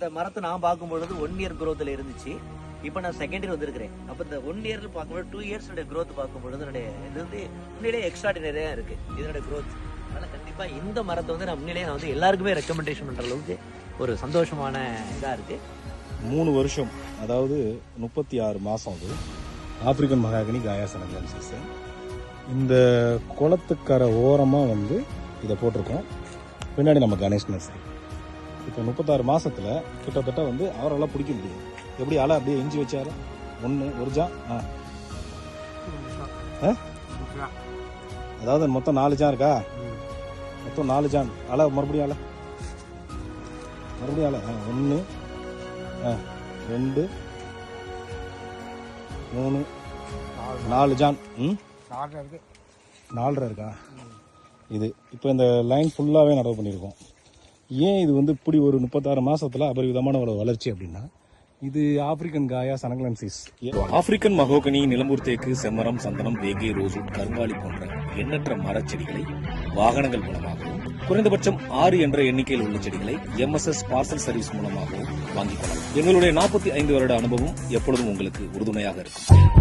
இந்த மரத்தை நான் பார்க்கும்பொழுது ஒன் இயர் growthல இருந்துச்சு. இப்போ நான் செகண்ட் இயர் வந்திருக்கிறேன். அப்போ இந்த ஒன் இயர்ல பார்க்கும்போது டூ இயர்ஸோட பார்க்கும் பார்க்கும்பொழுது என்னுடைய இது வந்து உண்மையிலேயே எக்ஸ்ட்ராடினரியாக இருக்கு. இதனுடைய குரோத் அதனால கண்டிப்பா இந்த மரத்தை வந்து நான் உண்மையிலேயே நான் வந்து எல்லாருக்குமே ரெக்கமெண்டேஷன் பண்ற அளவுக்கு ஒரு சந்தோஷமான இதாக இருக்கு. மூணு வருஷம் அதாவது முப்பத்தி ஆறு மாதம் அது. ஆப்பிரிக்கன் மகாகனி காயாசனங்கள் சீசன் இந்த குளத்துக்கரை ஓரமாக வந்து இதை போட்டிருக்கோம். பின்னாடி நம்ம கணேஷ் நர்சரி. இப்போ முப்பத்தாறு மாசத்துல கிட்டத்தட்ட வந்து அவரெல்லாம் பிடிக்க முடியும். எப்படி அலை அப்படியே இஞ்சி வச்சாரு? ஒன்று ஒரு ஜா ஆ? அதாவது மொத்தம் நாலு ஜான் இருக்கா? மொத்தம் நாலு ஜான். அலை மறுபடியும் அலை மறுபடியும் அலை ஒன்று ஆ ரெண்டு மூணு நாலு ஜான். ம்? நாலரை இருக்கா. இது. இப்போ இந்த லைன் ஃபுல்லாகவே நடவு பண்ணியிருக்கோம் ஏன் இது வந்து இப்படி ஒரு முப்பத்தாறு மாசத்துல அபரிவிதமான ஒரு வளர்ச்சி அப்படின்னா இது ஆப்பிரிக்கன் காயா சனங்கலன்சிஸ். ஆப்பிரிக்கன் மகோகனி நிலம்பூர் தேக்கு செம்மரம் சந்தனம் வேகை ரோஸ்வுட் கருங்காலி போன்ற எண்ணற்ற மரச்செடிகளை வாகனங்கள் மூலமாகவும் குறைந்தபட்சம் ஆறு என்ற எண்ணிக்கையில் உள்ள செடிகளை எம்எஸ்எஸ் பார்சல் சர்வீஸ் மூலமாகவும் வாங்கிக் கொள்ளலாம். எங்களுடைய நாற்பத்தி ஐந்து வருட அனுபவம் எப்பொழுதும் உங்களுக்கு உறுதுணையாக இருக்கும்.